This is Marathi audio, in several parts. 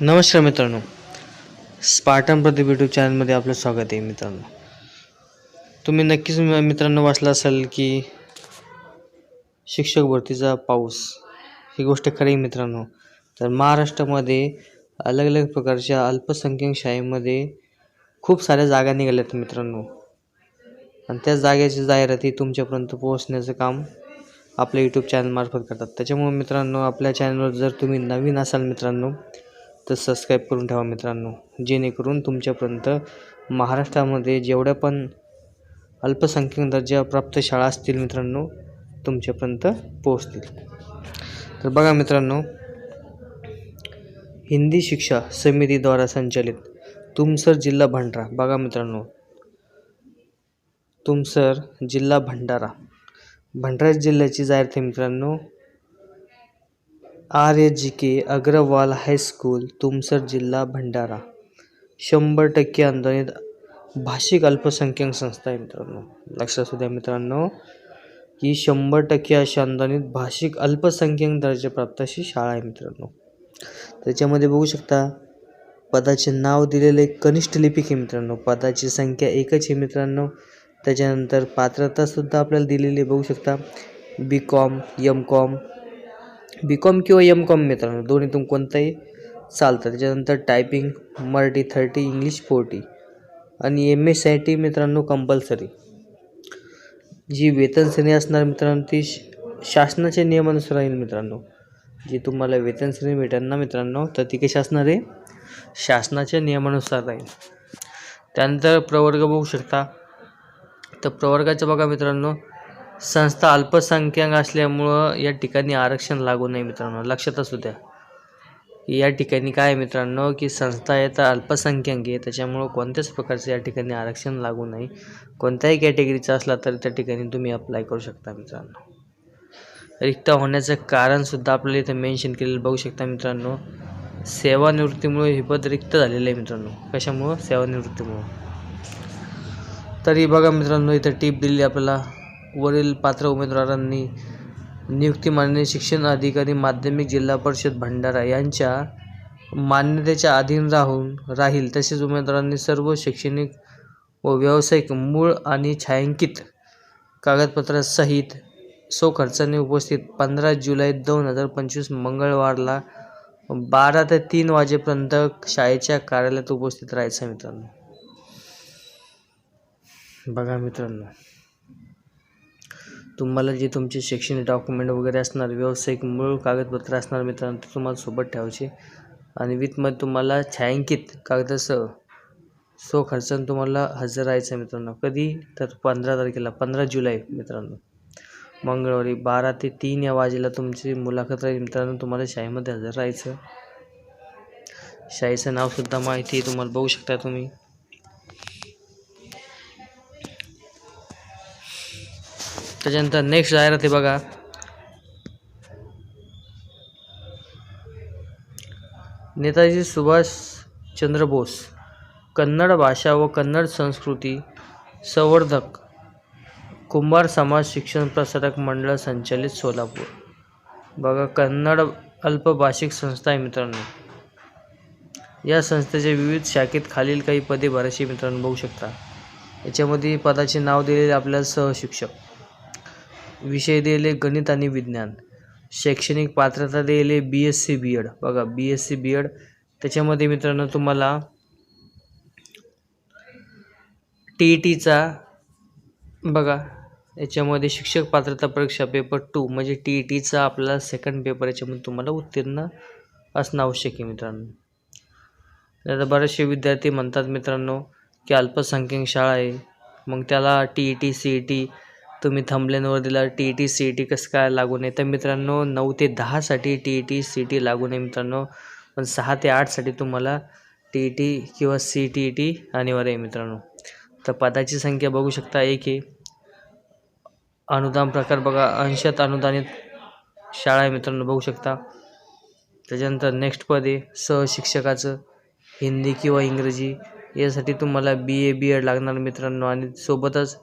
नमस्कार मित्रांनो. स्पार्टन प्रदीप यूट्यूब चॅनलमध्ये आपलं स्वागत आहे मित्रांनो. तुम्ही नक्कीच मित्रांनो वाचलं असाल की शिक्षक भरतीचा पाऊस ही गोष्ट खरी आहे मित्रांनो. तर महाराष्ट्रामध्ये अलग अलग प्रकारच्या अल्पसंख्याक शाळेमध्ये खूप साऱ्या जागा निघाल्या आहेत मित्रांनो. आणि त्या जागेची जाहिराती तुमच्यापर्यंत पोहोचण्याचं काम आपल्या यूट्यूब चॅनलमार्फत करतात. त्याच्यामुळे मित्रांनो आपल्या चॅनलवर जर तुम्ही नवीन असाल मित्रांनो तर सबस्क्राईब करून ठेवा मित्रांनो. जेणेकरून तुमच्यापर्यंत महाराष्ट्रामध्ये जेवढ्या पण अल्पसंख्याक दर्जा प्राप्त शाळा असतील मित्रांनो तुमच्यापर्यंत पोहोचतील. तर बघा मित्रांनो हिंदी शिक्षा समितीद्वारा संचालित तुमसर जिल्हा भंडारा. बघा मित्रांनो तुमसर जिल्हा भंडारा. भंडारा जिल्ह्याची जाहीर आहे मित्रांनो R A G K Agarwal high school Tumsar जिल्हा भंडारा. शंभर टक्के अनुदानित भाषिक अल्पसंख्याक संस्था आहे मित्रांनो. लक्षात असू द्या मित्रांनो ही शंभर टक्के अशी अनुदानित भाषिक अल्पसंख्याक दर्जाप्राप्त अशी शाळा आहे मित्रांनो. त्याच्यामध्ये बघू शकता पदाचे नाव दिलेले कनिष्ठ लिपिक आहे मित्रांनो. पदाची संख्या एकच आहे मित्रांनो. त्याच्यानंतर पात्रतासुद्धा आपल्याला दिलेली बघू शकता B Com M Com B Com किंवा एम कॉम मित्रांनो दोन्हीतून कोणतंही चालतं. त्याच्यानंतर typing Marathi thirty English forty आणि एम एस आय टी मित्रांनो कंपल्सरी जी वेतन श्रेणी असणार मित्रांनो ती श- शासनाच्या नियमानुसार राहील मित्रांनो. जी तुम्हाला वेतन श्रेणी भेटेल ना मित्रांनो तर ती कशी असणार आहे? शासनाच्या नियमानुसार राहील. त्यानंतर प्रवर्ग बघू शकता. तर प्रवर्गाचं बघा मित्रांनो संस्था अल्पसंख्याक असल्यामुळं या ठिकाणी आरक्षण लागू नाही मित्रांनो. लक्षात असू द्या. या ठिकाणी काय आहे मित्रांनो की संस्था आहे तर अल्पसंख्याक आहे. त्याच्यामुळं कोणत्याच प्रकारचं या ठिकाणी आरक्षण लागू नाही कोणत्याही कॅटेगरीचा असला तर त्या ठिकाणी तुम्ही अप्लाय करू शकता मित्रांनो. रिक्त होण्याचं कारणसुद्धा आपल्याला इथं मेन्शन केलेलं बघू शकता मित्रांनो. सेवानिवृत्तीमुळे हे पद रिक्त झालेलं आहे मित्रांनो. कशामुळं? सेवानिवृत्तीमुळं. तरी बघा मित्रांनो इथं टीप दिली आपल्याला वरील पात्र उमेदवारांनी नियुक्ती माननीय शिक्षण अधिकारी माध्यमिक जिल्हा परिषद भंडारा यांच्या मान्यतेच्या अधीन राहून राहील. तसेच उमेदवारांनी सर्व शैक्षणिक व व्यावसायिक मूळ आणि छायांकित कागदपत्रासहित सो खर्चाने उपस्थित पंधरा जुलै दोन हजार पंचवीस मंगळवारला बारा ते तीन वाजेपर्यंत शाळेच्या कार्यालयात उपस्थित राहायचं मित्रांनो. बघा मित्रांनो. तुम्हाला जे तुमचे शैक्षणिक डॉक्युमेंट वगैरे असणार व्यावसायिक मूळ कागदपत्र असणार मित्रांनो ते तुम्हाला सोबत ठेवायचे. आणि विथमध्ये तुम्हाला छायांकित कागदासह सो खर्चानं तुम्हाला हजर राहायचं आहे मित्रांनो. कधी? तर पंधरा तारखेला पंधरा जुलै मित्रांनो. मंगळवारी बारा ते तीन या वाजेला तुमची मुलाखत राहील मित्रांनो तुम्हाला शाळेमध्ये हजर राहायचं. शाळेचं नावसुद्धा माहिती तुम्हाला बघू शकता तुम्ही. त्याच्यानंतर नेक्स्ट जाहिरात आहे बघा. नेताजी सुभाष चंद्र बोस कन्नड भाषा व कन्नड संस्कृती संवर्धक कुंभार समाज शिक्षण प्रसारक मंडळ संचालित सोलापूर. बघा कन्नड अल्पभाषिक संस्था आहे मित्रांनो. या संस्थेच्या विविध शाखेत खालील काही पदे भरायची मित्रांनो बघू शकता. याच्यामध्ये पदाचे नाव दिलेले आपल्याला सहशिक्षक. विषय दिले गणित आणि विज्ञान. शैक्षणिक पात्रता दिले B S C B Ed बघा B S C B Ed त्याच्यामध्ये मित्रांनो तुम्हाला टी ई टीचा बघा याच्यामध्ये शिक्षक पात्रता परीक्षा पेपर टू म्हणजे टी ई टीचा आपला सेकंड पेपर याच्यामध्ये तुम्हाला उत्तीर्ण असणं आवश्यक आहे मित्रांनो. आता बरेचसे विद्यार्थी म्हणतात मित्रांनो की अल्पसंख्याक शाळा आहे. मग त्याला T E T C E T तुम्ही थंबलेनवर दिला T E T C E T कसं काय लागू नये? तर मित्रांनो नऊ ते दहासाठी T E T C E T लागू नये मित्रांनो. पण सहा ते आठसाठी तुम्हाला टी ई टी किंवा सी टी ई टी अनिवार्य आहे मित्रांनो. तर पदाची संख्या बघू शकता एक आहे. अनुदान प्रकार बघा अंशत अनुदानित शाळा आहे मित्रांनो बघू शकता. त्याच्यानंतर नेक्स्ट पद आहे सहशिक्षकाचं हिंदी किंवा इंग्रजी. यासाठी तुम्हाला बी ए बी एड लागणार मित्रांनो. आणि सोबतच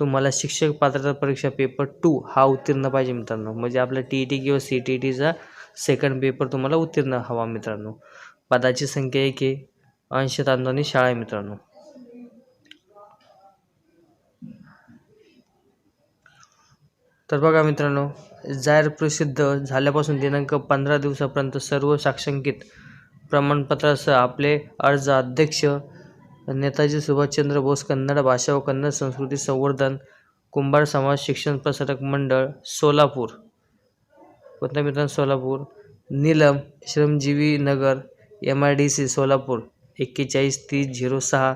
तुम्हाला शिक्षक पात्रता परीक्षा पेपर टू हा उत्तीर्ण पाहिजे मित्रांनो. म्हणजे आपला टी ई टी किंवा सी टी ई टीचा सेकंड पेपर तुम्हाला उत्तीर्ण हवा मित्रांनो. पदाची संख्या एक आहे. अंशत अनुदानित शाळा आहे मित्रांनो. तर बघा मित्रांनो जाहीर प्रसिद्ध झाल्यापासून दिनांक पंधरा दिवसापर्यंत सर्व साक्षांकित प्रमाणपत्रासह आपले अर्ज अध्यक्ष नेताजी सुभाषचंद्र बोस कन्नड भाषा व कन्नड संस्कृती संवर्धन कुंभार समाज शिक्षण प्रसारक मंडळ सोलापूर. कोणत्या मित्रांनो? Solapur. Neelam Shramjivi Nagar M I D C Solapur. एक्केचाळीस तीस झिरो सहा.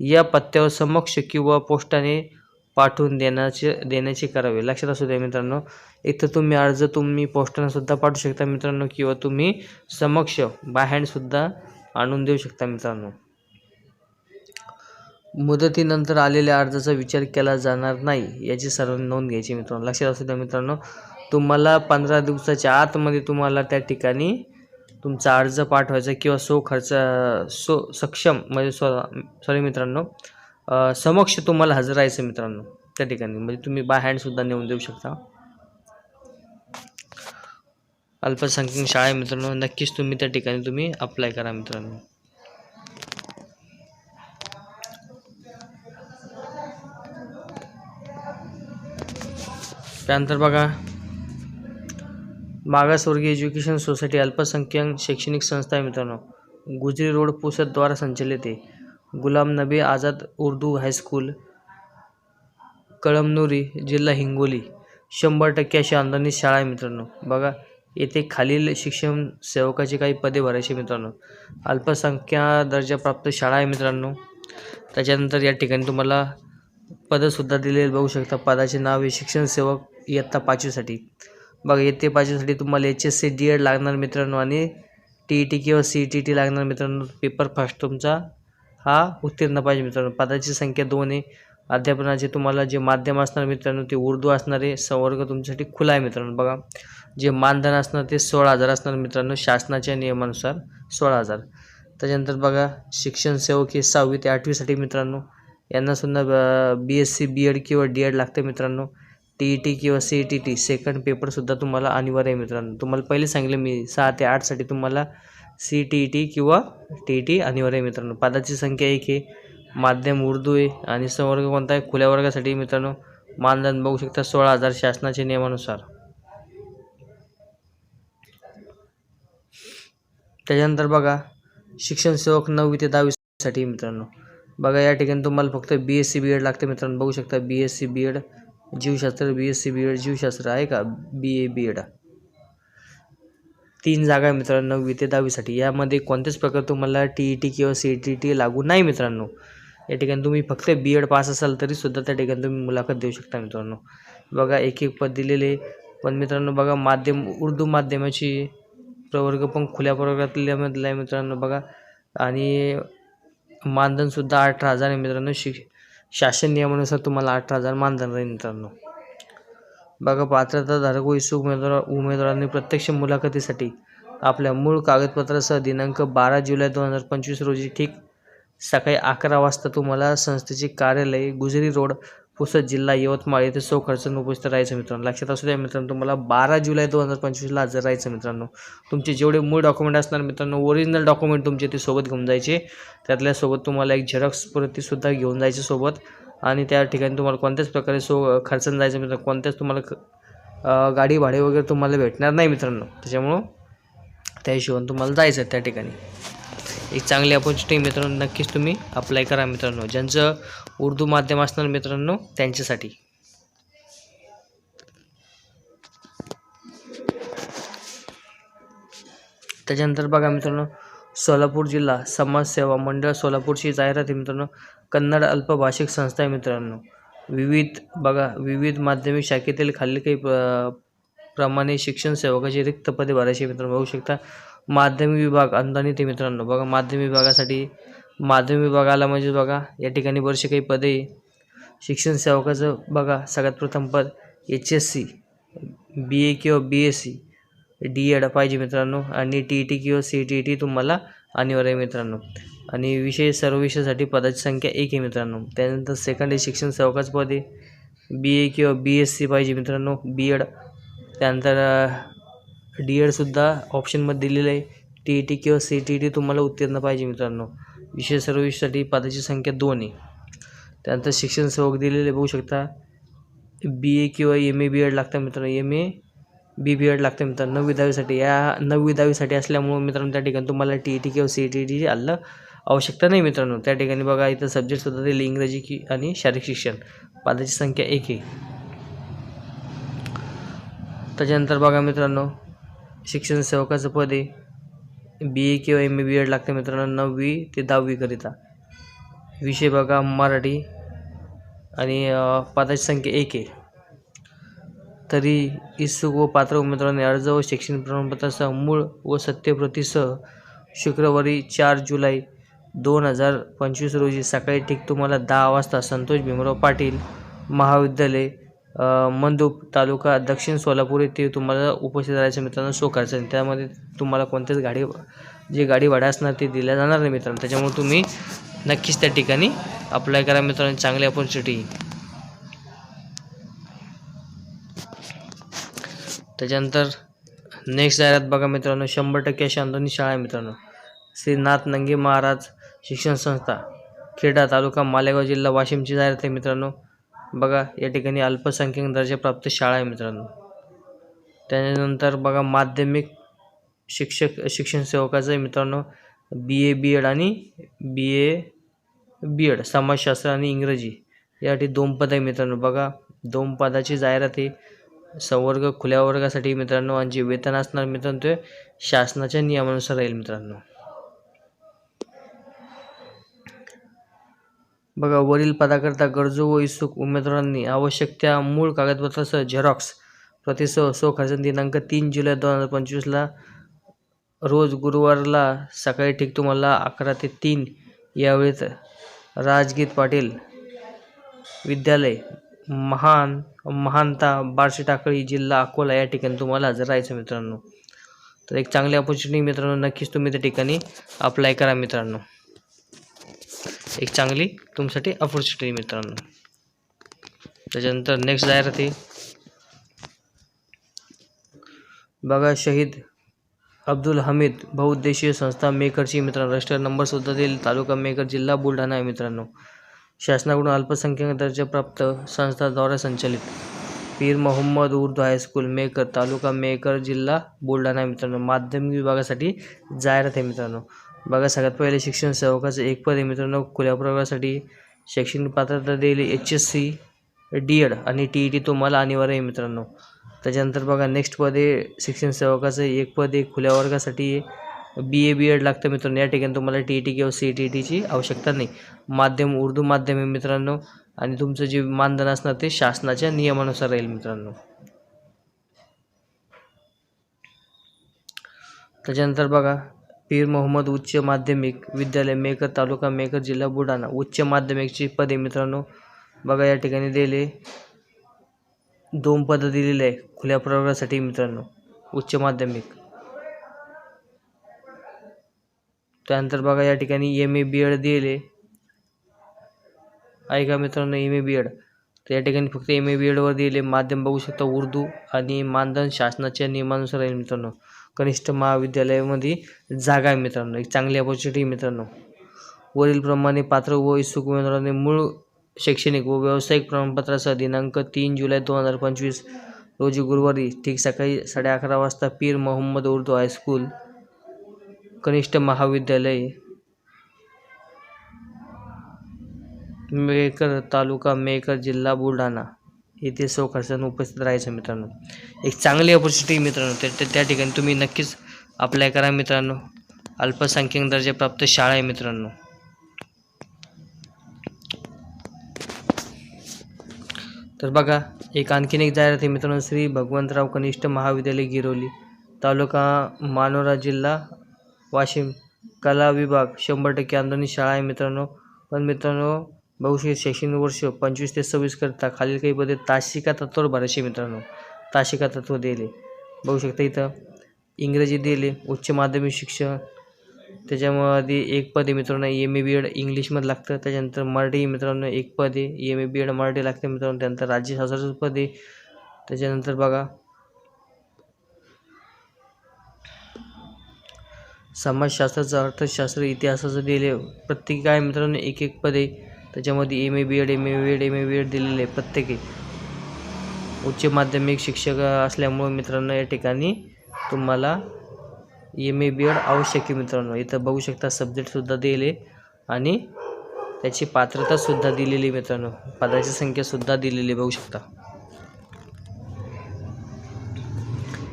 या पत्त्यावर समक्ष किंवा पोस्टाने पाठवून देण्याचे देण्याचे करावे. लक्षात असू द्या मित्रांनो एक तर तुम्ही अर्ज तुम्ही पोस्टानंसुद्धा पाठवू शकता मित्रांनो किंवा तुम्ही समक्ष बाय हँडसुद्धा आणून देऊ शकता मित्रांनो. मुदतीनंतर आलेल्या अर्जाचा विचार केला जाणार नाही याची सर्वांनी नोंद घ्यायची मित्रांनो. लक्षात असू द्या मित्रांनो तुम्हाला पंधरा दिवसाच्या आतमध्ये तुम्हाला त्या ठिकाणी तुमचा अर्ज पाठवायचा किंवा सो खर्च सो सक्षम म्हणजे सो सॉरी मित्रांनो समक्ष तुम्हाला हजर राहायचं मित्रांनो त्या ठिकाणी. म्हणजे तुम्ही बाय हँडसुद्धा नेऊन देऊ शकता. अल्पसंख्याक शाळा मित्रांनो नक्कीच तुम्ही त्या ठिकाणी तुम्ही अप्लाय करा मित्रांनो. त्यानंतर बघा मागासवर्गीय एज्युकेशन सोसायटी अल्पसंख्याक शैक्षणिक संस्था आहे मित्रांनो. गुजरी रोड पुसद द्वारा संचलित आहे. गुलाम नबी आझाद उर्दू हायस्कूल कळमनुरी जिल्हा हिंगोली. शंभर टक्के अशी अनुदानित शाळा आहे मित्रांनो. बघा येथे खालील शिक्षण सेवकाची काही पदे भरायची मित्रांनो. अल्पसंख्या दर्जाप्राप्त शाळा आहे मित्रांनो. त्याच्यानंतर या ठिकाणी तुम्हाला पदंसुद्धा दिलेली बघू शकता पदाचे नाव हे शिक्षण सेवक इयत्ता पाचवीसाठी. बघा इयत्ता पाचवीसाठी तुम्हाला H S C D Ed लागणार मित्रांनो आणि टी ई टी किंवा सी ई टी टी लागणार मित्रांनो पेपर फर्स्ट तुमचा हा उत्तीर्ण पाहिजे मित्रांनो. पदाची संख्या दोन आहे. अध्यापनाचे तुम्हाला जे माध्यम असणार मित्रांनो ते उर्दू असणारे संवर्ग तुमच्यासाठी खुला आहे मित्रांनो. बघा जे मानधन असणार ते सोळा हजार असणार मित्रांनो. शासनाच्या नियमानुसार सोळा हजार. त्याच्यानंतर बघा शिक्षण सेवक हे सहावी ते आठवीसाठी मित्रांनो. यांनासुद्धा B S C B Ed किंवा डी एड लागते मित्रांनो. टी ई टी किंवा C E T T second पेपरसुद्धा तुम्हाला अनिवार्य आहे मित्रांनो. तुम्हाला पहिले सांगितलं मी सहा ते आठसाठी तुम्हाला सी टी ई टी किंवा टी ई टी अनिवार्य आहे मित्रांनो. पदाची संख्या एक आहे माध्यम उर्दू आहे आणि संवर्ग कोणता आहे? खुल्या वर्गासाठी मित्रांनो. मानधन बघू शकता सोळा हजार शासनाच्या नियमानुसार. त्याच्यानंतर बघा शिक्षण सेवक नववी ते दहावीसाठी मित्रांनो. बघा या ठिकाणी तुम्हाला फक्त B S C B Ed लागते मित्रांनो. बघू शकता B S C B Ed जीवशास्त्र B S C B Ed जीवशास्त्र आहे का? बी ए बी एड तीन जागा आहे मित्रांनो नववी ते दहावीसाठी. यामध्ये कोणत्याच प्रकार तुम्हाला टी ई टी किंवा सी टी टी लागू नाही मित्रांनो. या ठिकाणी तुम्ही फक्त बी एड पास असाल तरीसुद्धा त्या ठिकाणी तुम्ही मुलाखत देऊ शकता मित्रांनो. बघा एक एक पद दिलेले. पण मित्रांनो बघा माध्यम उर्दू माध्यमाची प्रवर्ग पण खुल्या प्रवर्गातल्यामधला आहे मित्रांनो बघा. आणि मानधनसुद्धा अठरा हजार आहे मित्रांनो शिक शासन नियमानुसार तुम्हाला अठरा हजार मानधन राहील मित्रांनो. बघा पात्रताधारक व इच्छुक उमेदवार उमेदवारांनी प्रत्यक्ष मुलाखतीसाठी आपल्या मूळ कागदपत्रासह दिनांक बारा जुलै दोन हजार पंचवीस रोजी ठीक सकाळी अकरा वाजता तुम्हाला संस्थेचे कार्यालय गुजरी रोड पुसद जिल्हा यवतमाळ येथे सो खर्चून उपस्थित राहायचं मित्रांनो. लक्षात असू द्या मित्रांनो तुम्हाला बारा जुलै दोन हजार पंचवीसला हजर राहायचं मित्रांनो. तुमचे जेवढे मूळ डॉक्युमेंट असणार मित्रांनो ओरिजिनल डॉक्युमेंट तुमचे ते सोबत घेऊन जायचे. त्यातल्यासोबत तुम्हाला एक झेरॉक्स प्रतीसुद्धा घेऊन जायचे सोबत. आणि त्या ठिकाणी तुम्हाला कोणत्याच प्रकारे सो खर्चून जायचं मित्रांनो कोणत्याच तुम्हाला गाडी भाडे वगैरे तुम्हाला भेटणार नाही मित्रांनो. त्याच्यामुळं त्या हिशोबाने तुम्हाला जायचं आहे त्या ठिकाणी. एक चांगली अपॉर्च्युनिटी मित्रांनो नक्कीच तुम्ही अप्लाय करा मित्रांनो. ज्यांचं उर्दू माध्यम असणार मित्रांनो त्यांच्यासाठी. त्याच्यानंतर बघा मित्रांनो सोलापूर जिल्हा समाजसेवा मंडळ सोलापूरची जाहिरात आहे मित्रांनो कन्नड अल्पभाषिक संस्था आहे मित्रांनो. विविध बघा विविध माध्यमिक शाखेतील खालील काही प्र प्रमाणे शिक्षण सेवकाची रिक्त पदे भरायची मित्रांनो. बघू शकता माध्यमिक विभाग अनुदानित आहे मित्रांनो. बघा माध्यमिक विभागासाठी माध्यम विभागाला म्हणजे बघा या ठिकाणी बरेचसे काही पदे शिक्षण सेवकाचं बघा सगळ्यात प्रथम पद H S C B A किंवा B S C D Ed पाहिजे मित्रांनो. आणि टी ई टी किंवा सी टी ई टी तुम्हाला अनिवार्य आहे मित्रांनो. आणि विषय सर्व विषयासाठी पदाची संख्या एक आहे मित्रांनो. त्यानंतर सेकंड आहे शिक्षण सेवकाचं पद आहे. बी ए किंवा बी एस सी पाहिजे मित्रांनो बी एड. त्यानंतर डी एडसुद्धा ऑप्शनमध्ये दिलेलं आहे. टी ई टी किंवा सी टी ई टी तुम्हाला उत्तीर्ण पाहिजे मित्रांनो. विशेष सर्व्हिससाठी पदाची संख्या दोन आहे. त्यानंतर शिक्षण सेवक दिलेले बघू शकता. बी ए किंवा एम ए बी एड लागतं मित्रांनो. M A B B Ed लागतं मित्रांनो. नववी दहावीसाठी. या नववी दहावीसाठी असल्यामुळं मित्रांनो त्या ठिकाणी तुम्हाला टी ई टी किंवा सी ई टी टी आलं आवश्यकता नाही मित्रांनो. त्या ठिकाणी बघा इथं सब्जेक्टसुद्धा दिले. इंग्रजी की आणि शारीरिक शिक्षण. पदाची संख्या एक आहे. त्याच्यानंतर बघा मित्रांनो शिक्षण सेवकाचं पद आहे. बी ए किंवा एम ए बी एड लागते मित्रांनो नववी ते दहावीकरिता विषय बघा मराठी आणि अ, संख्या एक आहे. तरी इच्छुक व पात्र उमेदवारांनी अर्ज व शैक्षणिक प्रमाणपत्रासह मूळ व सत्यप्रतीसह शुक्रवारी चार जुलै दोन हजार पंचवीस रोजी सकाळी ठीक तुम्हाला दहा वाजता संतोष भीमराव पाटील महाविद्यालय मंदूप तालुका दक्षिण सोलापूर येथे तुम्हाला उपस्थित राहायचं मित्रांनो शो करायचं त्यामध्ये तुम्हाला कोणत्याच गाडी जे गाडी भाडा असणार ते दिल्या जाणार नाही मित्रांनो. त्याच्यामुळे तुम्ही नक्कीच त्या ठिकाणी अप्लाय करा मित्रांनो चांगली अपॉर्च्युनिटी त्याच्यानंतर नेक्स्ट जाहिरात बघा मित्रांनो शंभर टक्के अशी शाळा आहे मित्रांनो. श्री नाथ नंगे महाराज शिक्षण संस्था खेडा तालुका मालेगाव जिल्हा वाशिमची जाहिरात आहे मित्रांनो. बघा या ठिकाणी अल्पसंख्याक दर्जाप्राप्त शाळा आहे मित्रांनो. त्याच्यानंतर बघा माध्यमिक शिक्षक शिक्षण सेवकाचं आहे मित्रांनो. बी ए बी एड आणि बी ए बी एड समाजशास्त्र आणि इंग्रजी. यासाठी दोन पद आहे मित्रांनो. बघा दोन पदाची जाहिरात आहे. संवर्ग खुल्या वर्गासाठी मित्रांनो आणि जे वेतन असणार मित्रांनो ते शासनाच्या नियमानुसार राहील मित्रांनो. बघा वरील पदाकरता गरजू व इच्छुक उमेदवारांनी आवश्यक त्या मूळ कागदपत्रासह झेरॉक्स प्रतिसह सो खर्च दिनांक तीन जुलै दोन हजार पंचवीसला रोज गुरुवारला सकाळी ठीक तुम्हाला अकरा ते तीन यावेळेत राजगीत पाटील विद्यालय महान महानता बार्शी टाकळी जिल्हा अकोला या ठिकाणी तुम्हाला जर राहायचं मित्रांनो. तर एक चांगली ऑपॉर्च्युनिटी मित्रांनो नक्कीच तुम्ही त्या ठिकाणी अप्लाय करा मित्रांनो. एक चांगली तुमच्यासाठी अपॉर्च्युनिटी मित्रांनो. त्याच्यानंतर नेक्स्ट जाहिरात आहे बघा शहीद अब्दुल हमीद बहुउद्देशीय संस्था मेकरची मित्रांनो रजिस्टर नंबरसुद्धा देईल. तालुका मेकर जिल्हा बुलढाणा आहे मित्रांनो. शासनाकडून अल्पसंख्याक दर्जाप्राप्त संस्थाद्वारे संचालित. पीर मोहम्मद उर्दू हायस्कूल मेकर तालुका मेकर जिल्हा बुलढाणा मित्रांनो. माध्यमिक विभागासाठी जाहिरात आहे मित्रांनो. बघा सगळ्यात पहिले शिक्षण सेवकाचं एक पद आहे मित्रांनो खुल्या प्रवर्गासाठी शैक्षणिक पात्रता देईल H S C D Ed आणि टी ई टी तुम्हाला अनिवार्य आहे मित्रांनो. त्याच्यानंतर बघा नेक्स्ट पद आहे शिक्षण सेवकाचं एक पद आहे खुल्या वर्गासाठी बी ए बी एड लागतं मित्रांनो. या ठिकाणी तुम्हाला टी ई टी किंवा सी टी ई टीची आवश्यकता नाही. माध्यम उर्दू माध्यम आहे मित्रांनो. आणि तुमचं जे मानधन असणार ते शासनाच्या नियमानुसार राहील मित्रांनो. त्याच्यानंतर बघा पीर मोहम्मद उच्च माध्यमिक विद्यालय मेकर तालुका मेकर जिल्हा बुलढाणा. उच्च माध्यमिकची पदे मित्रांनो बघा या ठिकाणी दिले. दोन पदं दिलेली आहे खुल्या प्रवर्गासाठी मित्रांनो उच्च माध्यमिक. त्यानंतर बघा या ठिकाणी एम ए बी एड दिले ऐका मित्रांनो एम ए बी एड तर या ठिकाणी फक्त एम ए बी एडवर दिले माध्यम बघू शकता उर्दू आणि मानधन शासनाच्या नियमानुसार आहे मित्रांनो. कनिष्ठ महाविद्यालयामध्ये जागा आहे मित्रांनो एक चांगली ऑपॉर्च्युनिटी मित्रांनो. वरीलप्रमाणे पात्र व इच्छुक उमेदवारांनी मूळ शैक्षणिक व व्यावसायिक प्रमाणपत्रासह दिनांक तीन जुलै दोन हजार पंचवीस रोजी गुरुवारी ठीक सकाळी साडे अकरा वाजता पीर मोहम्मद उर्दू हायस्कूल कनिष्ठ महाविद्यालय मेकर तालुका मेकर जिल्हा बुलढाणा. इथे सौकर्षण उपस्थित राहायचं मित्रांनो. एक चांगली ऑपॉर्च्युनिटी मित्रांनो. त्या त्या ठिकाणी तुम्ही नक्कीच अप्लाय करा मित्रांनो. अल्पसंख्याक दर्जाप्राप्त शाळा आहे मित्रांनो. तर बघा एक आणखीन एक जाहिरात आहे मित्रांनो. श्री भगवंतराव कनिष्ठ महाविद्यालय गिरोली तालुका मानोरा जिल्हा वाशिम. कला विभाग शंभर टक्के आंदोलनी शाळा आहे मित्रांनो. पण मित्रांनो बहुशे शैक्षणिक वर्ष पंचवीस ते सव्वीस करता खालील काही पदे तासिका तत्वावर भरायचे मित्रांनो. तासिका तत्व दिले. बघू शकता इथं इंग्रजी दिले उच्च माध्यमिक शिक्षण त्याच्यामध्ये एक पदे मित्रांनो एम ए बी एड इंग्लिशमध्ये लागतं त्याच्यानंतर मराठी मित्रांनो एक पदे M A B Ed Marathi लागते मित्रांनो त्यानंतर राज्यशास्त्राचं पदे त्याच्यानंतर बघा. समाजशास्त्राचं अर्थशास्त्र इतिहासाचं दिले प्रत्येकी काय मित्रांनो एक एक पदे त्याच्यामध्ये M A B Ed M A B Ed M A B Ed दिलेले आहे प्रत्येकी. उच्च माध्यमिक शिक्षक असल्यामुळे मित्रांनो या ठिकाणी तुम्हाला एम ए बी एड आवश्यक आहे मित्रांनो. इथं बघू शकता सब्जेक्टसुद्धा दिले आणि त्याची पात्रतासुद्धा दिलेली मित्रांनो. पदाची संख्यासुद्धा दिलेली बघू शकता.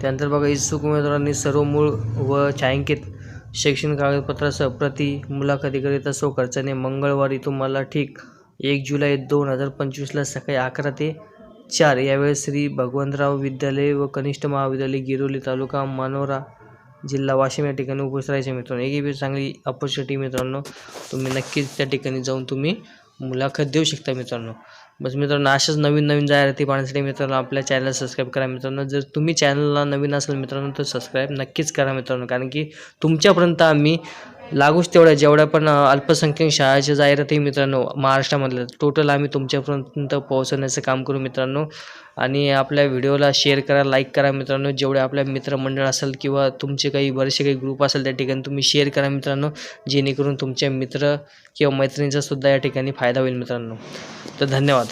त्यानंतर बघा इच्छुक उमेदवारांनी सर्व मूळ व छायांकित शैक्षणिक कागदपत्रासह प्रति मुलाखतीकरिता सो खर्चाने मंगळवारी तुम्हाला ठीक एक जुलै दोन हजार पंचवीसला सकाळी अकरा ते चार यावेळेस श्री भगवंतराव विद्यालय व कनिष्ठ महाविद्यालय गिरोली तालुका मानोरा जिल्हा वाशिम या ठिकाणी उपस्थित राहायचे मित्रांनो. एक बी चांगली अपॉर्च्युनिटी मित्रांनो तुम्ही नक्कीच त्या ठिकाणी जाऊन तुम्ही मुलाखत देऊ शकता मित्रांनो. बस मित्रांनो अशाच नवीन नवीन जाहिराती पाहण्यासाठी मित्रांनो आपल्या चॅनल सबस्क्राईब करा. मित्रांनो जर तुम्ही चॅनलला नवीन असेल मित्रांनो तर सबस्क्राईब नक्कीच करा मित्रांनो. कारण की तुमच्यापर्यंत आम्ही लागूच तेवढ्या जेवढ्या पण अल्पसंख्याक शाळेच्या जाहिराती मित्रांनो महाराष्ट्रामधल्या टोटल आम्ही तुमच्यापर्यंत पोहोचवण्याचं काम करू मित्रांनो. आणि आपल्या व्हिडिओला शेअर करा लाईक करा मित्रांनो. जेवढे आपल्या मित्रमंडळ असेल किंवा तुमचे काही बरेचसे काही ग्रुप असेल त्या ठिकाणी तुम्ही शेअर करा मित्रांनो. जेणेकरून तुमच्या मित्र किंवा मैत्रिणींचासुद्धा या ठिकाणी फायदा होईल मित्रांनो. तर धन्यवाद.